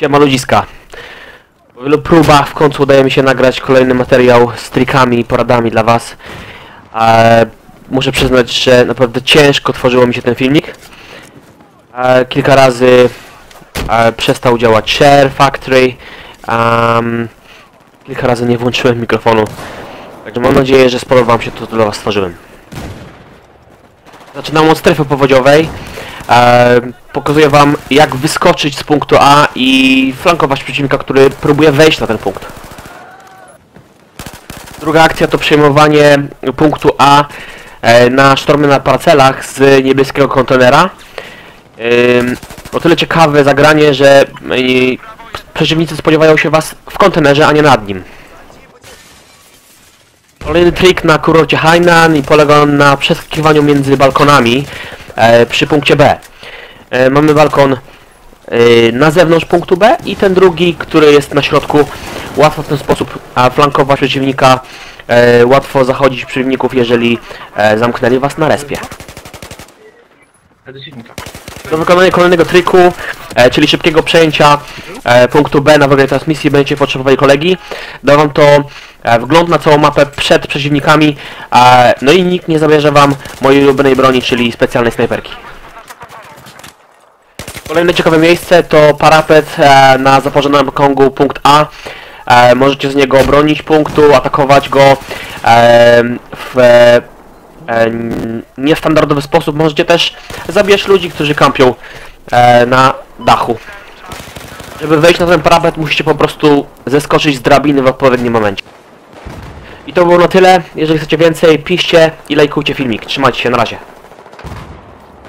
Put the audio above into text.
Siema ludziska. Po wielu próbach w końcu udaje mi się nagrać kolejny materiał z trikami i poradami dla was. E, muszę przyznać, że naprawdę ciężko tworzyło mi się ten filmik. E, kilka razy e, przestał działać Share Factory. Kilka razy nie włączyłem mikrofonu. Także mam nadzieję, że sporo wam się to dla was stworzyłem. Zaczynam od strefy powodziowej. E, pokazuję wam jak wyskoczyć z punktu A i flankować przeciwnika, który próbuje wejść na ten punkt. Druga akcja to przejmowanie punktu A e, na sztormy na parcelach z niebieskiego kontenera. O tyle ciekawe zagranie, że y, przeciwnicy spodziewają się was w kontenerze, a nie nad nim. Kolejny trik na kurorcie Hainan i polega on na przeskakiwaniu między balkonami e, przy punkcie B. E, mamy balkon e, na zewnątrz punktu B i ten drugi, który jest na środku. Łatwo w ten sposób flankować przeciwnika, e, łatwo zachodzić przeciwników, jeżeli zamknęli was na respie. Do wykonania kolejnego triku, e, czyli szybkiego przejęcia e, punktu B na wygranej transmisji będziecie potrzebowali kolegi. Da wam to e, wgląd na całą mapę przed przeciwnikami, e, no i nikt nie zabierze wam mojej ulubionej broni, czyli specjalnej snajperki. Kolejne ciekawe miejsce to parapet e, na zaporzonym Kongu punkt A. E, możecie z niego obronić punktu, atakować go e, w e, niestandardowy sposób. Możecie też zabijać ludzi, którzy kampią e, na dachu. Żeby wejść na ten parapet musicie po prostu zeskoczyć z drabiny w odpowiednim momencie. I to było na tyle. Jeżeli chcecie więcej, piszcie i lajkujcie filmik. Trzymajcie się, na razie.